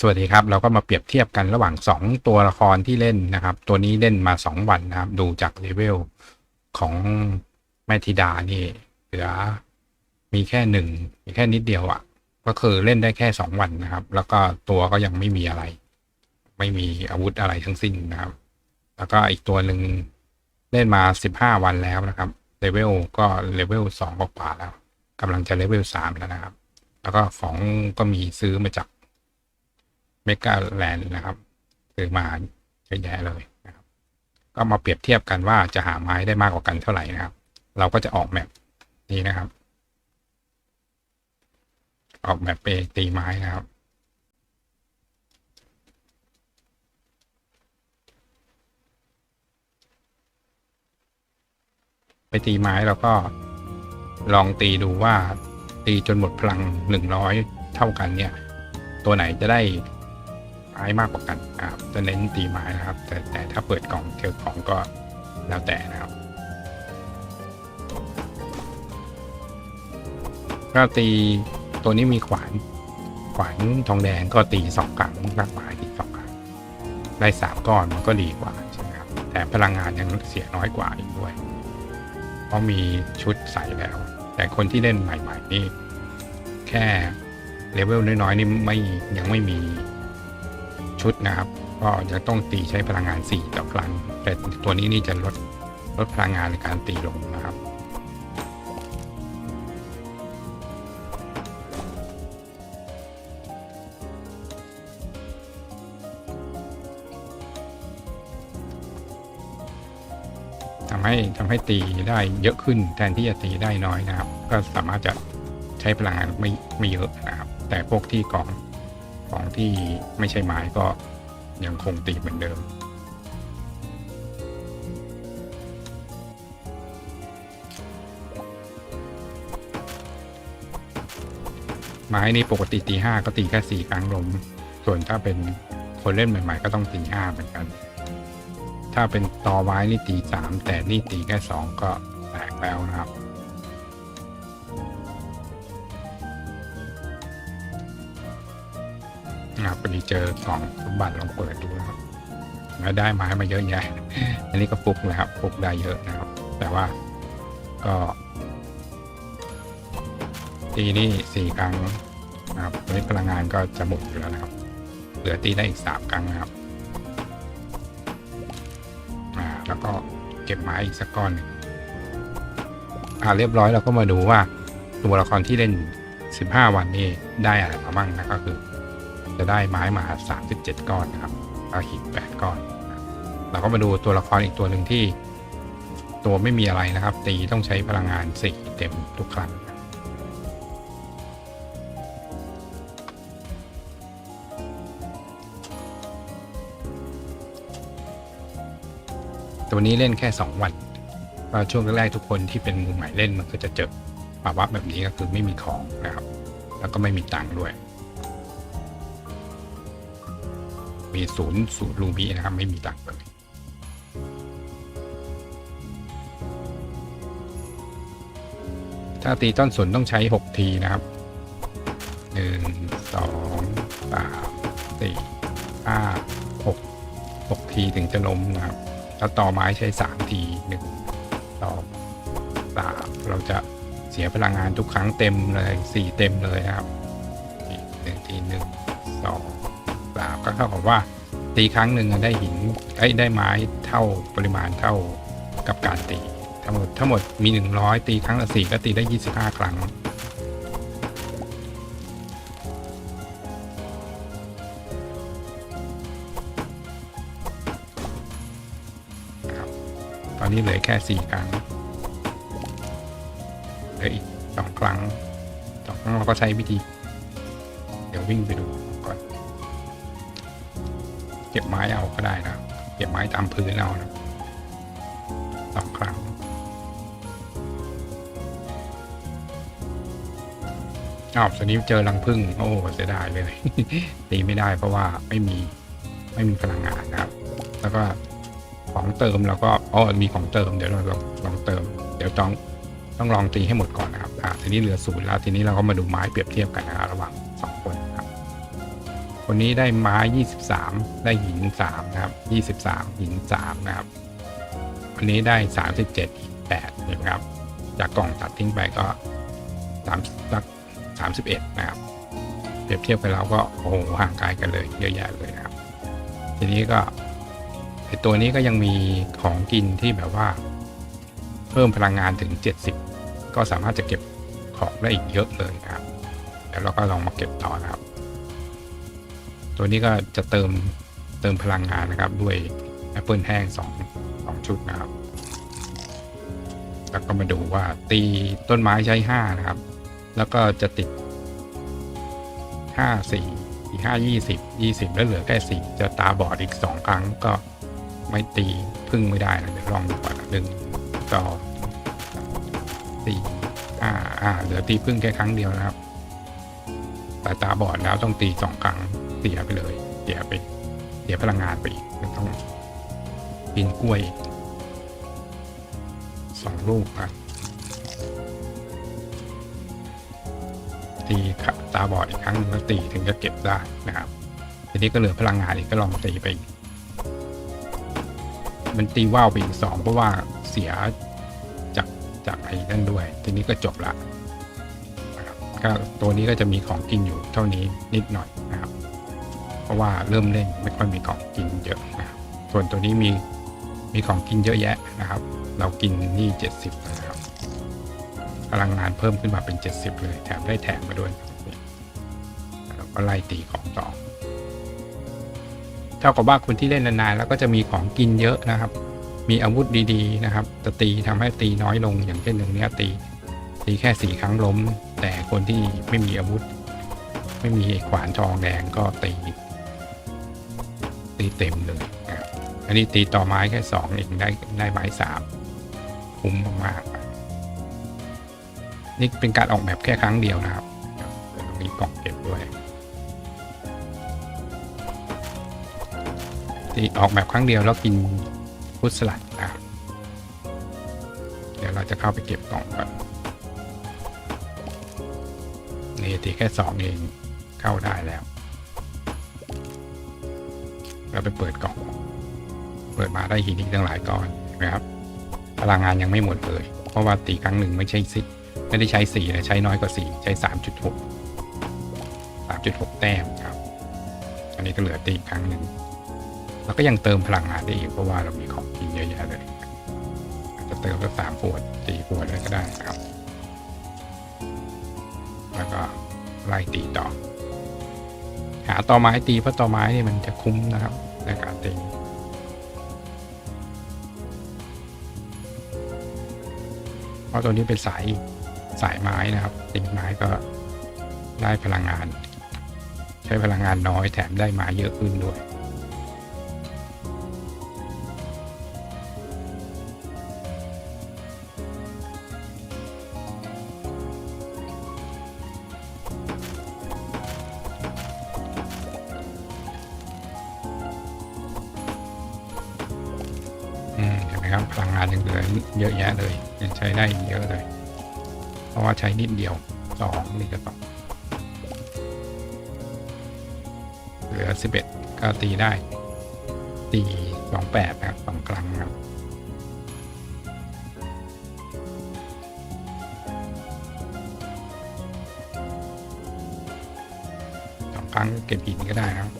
สวัสดีครับ เราก็มาเปรียบเทียบกันระหว่าง 2 ตัวละครที่เล่นนะครับ ตัวนี้เล่นมา 2 วันนะครับ ดูจากเลเวลของแม่ธิดานี่เหลือมีแค่หนึ่งมีแค่นิดเดียวอะ่ะ ก็คือเล่นได้แค่ 2 วันนะครับ แล้วก็ตัวก็ยังไม่มีอะไร ไม่มีอาวุธอะไรทั้งสิ้นนะครับ แล้วก็อีกตัวหนึ่งเล่นมา 15 วันแล้วนะครับเลเวลก็เลเวล2กว่าแล้วกำลังจะเลเวล3แล้วนะครับ แล้วก็ของก็มีซื้อมาจาก เมกาแลนด์นะครับซื้อมาเยอะแยะเลยนะครับ ก็มาเปรียบเทียบกันว่าจะหาไม้ได้มากกว่ากันเท่าไหร่นะครับ เราก็จะออกแมปนี้นะครับ ออกแมปไปตีไม้นะครับไปตีไม้แล้วก็ลองตีดูว่าตีจนหมดพลังหนึ่งร้อยเท่ากันเนี่ย ตัวไหนจะได้ ไม้มากกว่ากันครับจะเน้นตีไม้นะครับ แต่แต่ถ้าเปิดกล่องเจอของก็แล้วแต่นะครับ ก็ตีตัวนี้มีขวาน ขวานทองแดงก็ตีสองครั้งมากกว่าตีสองครั้งได้สามก้อนมันก็ดีกว่าใช่ไหมครับ แต่พลังงานยังเสียน้อยกว่าอีกด้วย เพราะมีชุดใส่แล้ว แต่คนที่เล่นใหม่ ๆ นี่ แค่เลเวลน้อยๆนี่ไม่ยังไม่มี ชุดนะครับ ก็ยังต้องตีใช้พลังงาน 4 ต่อครั้ง แต่ตัวนี้นี่จะลดลดพลังงานในการตีลงนะครับ ทำให้ทำให้ตีได้เยอะขึ้นแทนที่จะตีได้น้อยนะครับ ก็สามารถจะใช้พลังงานไม่ไม่เยอะนะครับ แต่พวกที่กอง ของที่ไม่ใช่ไม้ก็ยังคงตีเหมือนเดิม ไม้นี่ปกติตีห้าก็ตีแค่สี่ครั้งลม ส่วนถ้าเป็นคนเล่นใหม่ ๆ ก็ต้องตีห้าเหมือนกัน ถ้าเป็นตอไม้นี่ตีสามแต่นี่ตีแค่สองก็แตกแล้วนะครับ นะครับพอดีเจอกล่องสมบัติลองเปิดดูนะครับแล้วได้ไม้มาเยอะแยะ อันนี้ก็ฟุกนะครับฟุกได้เยอะนะครับ แต่ว่าก็ตีนี่สี่ครั้งนะครับตอนนี้พลังงานก็จะหมดอยู่แล้วนะครับ เหลือตีได้อีกสามครั้งนะครับอ่าแล้วก็เก็บไม้อีกสักก้อนนึงอ่าเรียบร้อยเราก็มาดูว่าตัวละครที่เล่น 15 วันนี้ได้อะไรมาบ้างนะก็คือ จะได้ไม้มา 37 ก้อนนะครับแล้วหิน8ก้อน เราก็มาดูตัวละครอีกตัวหนึ่งที่ ตัวไม่มีอะไรนะครับ ตีต้องใช้พลังงาน4เต็มทุกครั้งนะครับตัวนี้เล่นแค่ 2 วันก็ช่วงแรกๆทุกคนที่เป็นมือใหม่เล่นมันก็จะเจอภาวะแบบนี้ก็คือไม่มีของนะครับ แล้วก็ไม่มีตังค์ด้วย มีศูนย์ศูนย์ลุงพี่นะครับ ไม่มีตังค์เลยถ้าตีต้นศูนย์ต้องใช้ 6 ทีนะครับ 1 2 3 4 5 6 6 ทีถึงจะล้มนะครับ แล้วต่อไม้ใช้ 3 ทีหนึ่งต่2 3 เราจะเสียพลังงานทุกครั้งเต็มเลย 4 เต็มเลยนะครับ 1 ทีหนึ่งสอง ปล่า ก็เท่ากับว่าตีครั้งหนึ่งได้หินไอ้ได้ไม้เท่าปริมาณเท่ากับการตี ทั้งหมดทั้งหมดมี 100 ตีครั้งละสี่ก็ตีได้ 25 ครั้ง ตอนนี้เหลือแค่ 4 ครั้งเหลืออีก 2 ครั้ง2ครั้งเราก็ใช้วิธี เดี๋ยววิ่งไปดู เก็บไม้เอาก็ได้นะเก็บไม้ตามพื้นเอานะสองครั้งอ้าวสวนนี้เจอรังพึ่งโอ้เสียดายเลยตีไม่ได้เพราะว่าไม่มีไม่มีพลังงานนะครับ แล้วก็ของเติมเราก็อ๋อมีของเติมเดี๋ยวเราลองลองเติม เดี๋ยวต้องต้องลองตีให้หมดก่อนนะครับอ่าทีนี้เหลือศูนย์แล้วทีนี้เราก็มาดูไม้เปรียบเทียบกันนะครับระหว่าง คนนี้ได้ไม้ 23 ได้หิน 3 นะครับ 23 หิน 3 นะครับคนนี้ได้ 37หิน8นะครับ จากกล่องตัดทิ้งไปก็3สัก31 นะครับ เปรียบเทียบกันแล้วก็โอ้โหห่างไกลกันเลยเยอะแยะเลยนะครับ ทีนี้ก็ไอตัวนี้ก็ยังมีของกินที่แบบว่า เพิ่มพลังงานถึง 70 ก็สามารถจะเก็บของได้อีกเยอะเลยนะครับเดี๋ยวเราก็ลองมาเก็บต่อนะครับ ตัวนี้ก็จะเติมเติมพลังงานนะครับ ด้วยแอปเปิลแห้งสองสองชุดนะครับ แล้วก็มาดูว่าตีต้นไม้ใช้ห้านะครับ แล้วก็จะติดห้าสี่อีกห้ายี่สิบยี่สิบแล้วเหลือแค่สี่จะตาบอดอีกสองครั้งก็ไม่ตีพึ่งไม่ได้นะเดี๋ยวลองดูก่อนนหนึ่งสองสี่อ่าอ่าเหลือตีพึ่งแค่ครั้งเดียวนะครับแต่ตาบอดแล้วต้องตีสองครั้ง สียไปเลย เสียไป เสียพลังงานไปอีกต้องปีนกล้วยสองลูกนะตีตาบอดอีกครั้งหนึ่งแล้วตีถึงจะเก็บได้นะครับทีนี้ก็เหลือพลังงานอีกก็ลองตีไปอีกมันตีว่าวไปอีกสองเพราะว่าเสียจากจากไอ้นั่นด้วย ทีนี้ก็จบละนะครับก็ตัวนี้ก็จะมีของกินอยู่เท่านี้นิดหน่อยนะครับ เพราะว่าเริ่มเล่นไม่ค่อยมีของกินเยอะนะครับส่วนตัวนี้มีมีของกินเยอะแยะนะครับ เรากินนี่เจ็ดสิบนะครับพลังงานเพิ่มขึ้นมาเป็นเจ็ดสิบเลย แถมได้แถมมาด้วยเราก็ไล่ตีของต่อเท่ากับว่าคนที่เล่นนานๆแล้วก็จะมีของกินเยอะนะครับ มีอาวุธดีๆนะครับจะตีทำให้ตีน้อยลงอย่างเช่นตรงเนี้ยตีตีแค่สี่ครั้งล้ม แต่คนที่ไม่มีอาวุธ ไม่มีขวานทองแดงก็ตี ตีเต็มเลยนะครับอันนี้ตีต่อไม้แค่สองเองได้ได้ไม้สามคุ้มมากๆนี่เป็นการออกแบบแค่ครั้งเดียวนะครับเดี๋ยวตรงนี้กล่องเก็บด้วยตีออกแบบครั้งเดียวแล้วกินพุทสลัดนะครับเดี๋ยวเราจะเข้าไปเก็บกล่องก่อนนี่ตีแค่สองเองเข้าได้แล้ว เราไปเปิดกล่อง เปิดมาได้หินอีกตั้งหลายก้อนนไหมครับ พลังงานยังไม่หมดเลย เพราะว่าตีครั้งหนึ่งไม่ใช่สิไม่ได้ใช้สี่นะใช้น้อยกว่าสี่ใช้สามจุดหกสามจุดหกแต้มครับ อันนี้ก็เหลือตีครั้งหนึ่งแล้วก็ยังเติมพลังงานได้อีกเพราะว่าเรามีของกินเยอะแยะเลยจะเติมสักสามขวดสี่ขวดอะไรก็ได้นะครับ แล้วก็ไล่ตีต่อ หาต่อไม้ตีเพราะต่อไม้นี่มันจะคุ้มนะครับ ในการตีเพราะตัวนี้เป็นสายสายไม้นะครับตีไม้ก็ได้พลังงาน ใช้พลังงานน้อยแถมได้ไม้เยอะขึ้นด้วย งานยังเหลือเยอะแยะเลยยังใช้ได้เยอะเลย เพราะว่าใช้นิดเดียวสองนี่ก็ต้องเหลือสิบเอ็ดก็ตีได้ตีสองแปดนะครับสองครั้งครับสองครั้งเก็บหินก็ได้นะครับ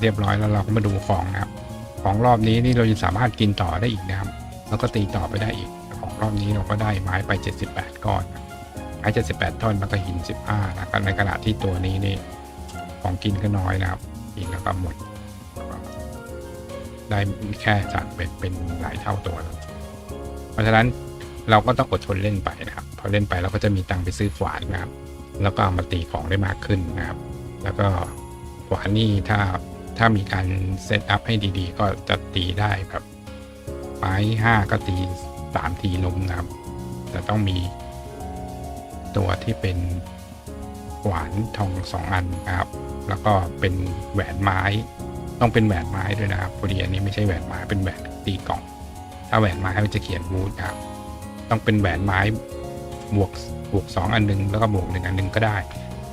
เรียบร้อยแล้วเราก็มาดูของนะครับ ของรอบนี้นี่เราจะสามารถกินต่อได้อีกนะครับ แล้วก็ตีต่อไปได้อีก ของรอบนี้เราก็ได้ไม้ไป 78 ก้อน ไม้ 78ท่อนแล้วก็หิน 15นะครับในขณะที่ตัวนี้นี่ของกินก็น้อยนะครับ กินแล้วก็หมด ได้แค่จากเป็ดเป็นหลายเท่าตัว เพราะฉะนั้นเราก็ต้องอดทนเล่นไปนะครับ พอเล่นไปเราก็จะมีตังค์ไปซื้อขวานนะครับ แล้วก็ามาตีของได้มากขึ้นนะครับ แล้วก็ขวานนี่ถ้า ถ้ามีการเซตอัพให้ดีๆ ก็จะตีได้แบบ ไม้ห้าก็ตีสามทีลมนะครับ แต่ต้องมีตัวที่เป็นขวานทองสองอันนะครับ แล้วก็เป็นแหวนไม้ ต้องเป็นแหวนไม้ด้วยนะครับพอดีอันนี้ไม่ใช่แหวนไม้เป็นแหวนตีกล่อง ถ้าแหวนไม้มันจะเขียนวูดครับ ต้องเป็นแหวนไม้บวกบวกสองอันหนึงแล้วก็บวกหนึ่งอันหนึงก็ได้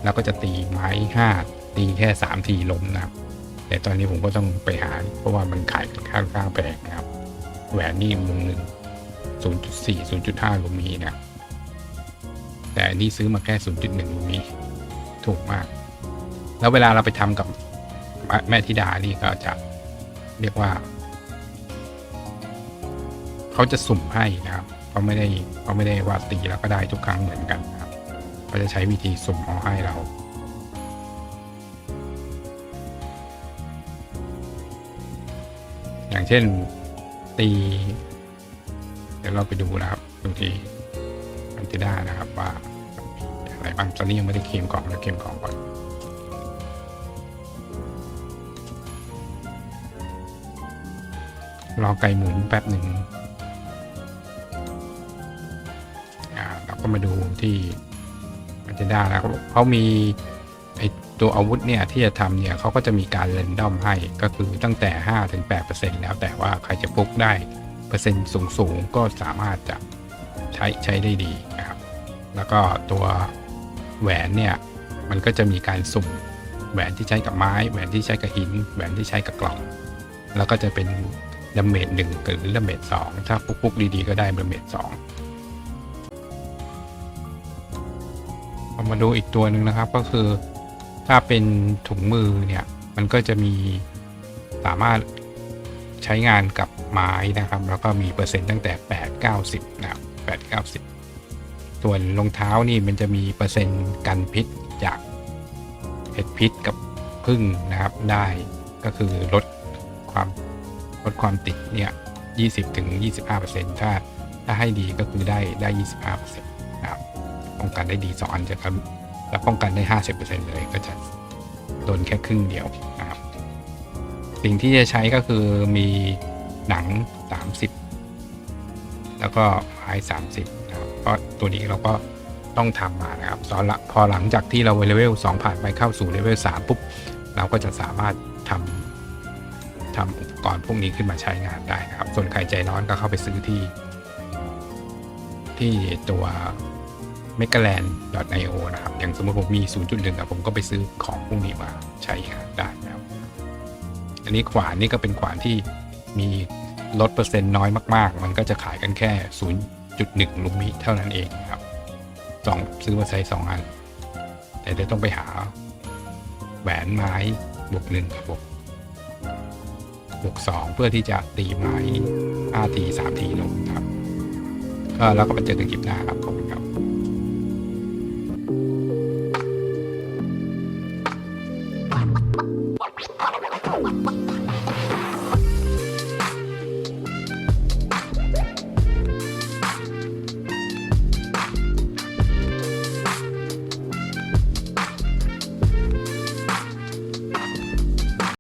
แล้วก็จะตีไม้ห้าตีแค่สามทีล้มนะครับ แต่ตอนนี้ผมก็ต้องไปหา เพราะว่ามันขายค่อนข้างแพงนะครับ แหวนนี่วงหนึ่งศูนย์จุดสี่ศูนย์จุดห้าลูมีนะครับแต่อันนี้ซื้อมาแค่ศูนย์จุดหนึ่งลูมีถูกมาก แล้วเวลาเราไปทำกับแม่ธิดานี่ก็จะเรียกว่า เขาจะสุ่มให้นะครับเขาไม่ได้เขาไม่ได้ว่าตีแล้วก็ได้ทุกครั้งเหมือนกันนะครับเขาจะใช้วิธีสุ่มเอาให้เรา อย่างเช่นตี เดี๋ยวเราไปดูนะครับ ดูที่อันติด้านะครับว่าอะไรบ้างตอนนี้ยังไม่ได้เคลมกล่องนะเคมกล่องก่อนรอไก่หมุนแป๊บหนึ่งอ่าเราก็มาดูที่มันจะได้แล้วเขามี ตัวอาวุธเนี่ยที่จะทำเนี่ยเขาก็จะมีการเรนดอมให้ก็คือตั้งแต่ 5-8%แล้วแต่ว่าใครจะพกได้เปอร์เซ็นต์สูงๆก็สามารถจะใช้ใช้ได้ดีนะครับ แล้วก็ตัวแหวนเนี่ยมันก็จะมีการสุ่มแหวนที่ใช้กับไม้ แหวนที่ใช้กับหิน แหวนที่ใช้กับกล่อง แล้วก็จะเป็นดาเมจหนึ่งหรือดาเมจสองถ้าปุ๊กๆดีๆ ก็ได้ดาเมจสองเอามาดูอีกตัวหนึ่งนะครับก็คือ ถ้าเป็นถุงมือเนี่ยมันก็จะมีสามารถใช้งานกับไม้นะครับ แล้วก็มีเปอร์เซ็นต์ตั้งแต่ 8 90 นะครับ 8 90 ส่วนรองเท้านี่มันจะมีเปอร์เซ็นต์กันพิษจากเห็ดพิษกับพึ่งนะครับได้ก็คือลดความลดความติดเนี่ย20ถึง25%ถ้าถ้าให้ดีก็คือได้ได้ 25%นะครับป้องกันได้ดีสองอันจะครับ แล้วป้องกันได้ 50%เลยก็จะโดนแค่ครึ่งเดียวนะครับ สิ่งที่จะใช้ก็คือมีหนัง 30 แล้วก็ไม้30 นะครับเพราะตัวนี้เราก็ต้องทำมานะครับอนละพอหลังจากที่เราเลเวล2ผ่านไปเข้าสู่เลเวล3ปุ๊บ เราก็จะสามารถทำทำอุปกรณ์พวกนี้ขึ้นมาใช้งานได้นะครับ ส่วนใครใจร้อนก็เข้าไปซื้อที่ ที่ตัว m e g a l a n d i o นะครับ อย่างสมมติผมมี 0.1อะผมก็ไปซื้อของพวกนี้มาใช้ได้นะครับอันนี้ขวานนี่ก็เป็นขวานที่มีลดเปอร์เซ็นต์น้อยมาก ๆ มันก็จะขายกันแค่ 0.1 ลูมิเท่านั้นเองนะครับสองซื้อมาใช้สองอัน แต่เดี๋ยวต้องไปหาแหวนไม้บวกหนึ่งกับบวกบวกสองเพื่อที่จะตีไม้ห้าทีสามทีลงครับแล้วก็มาเจอกันคลิปหน้าครับขอบคุณครับ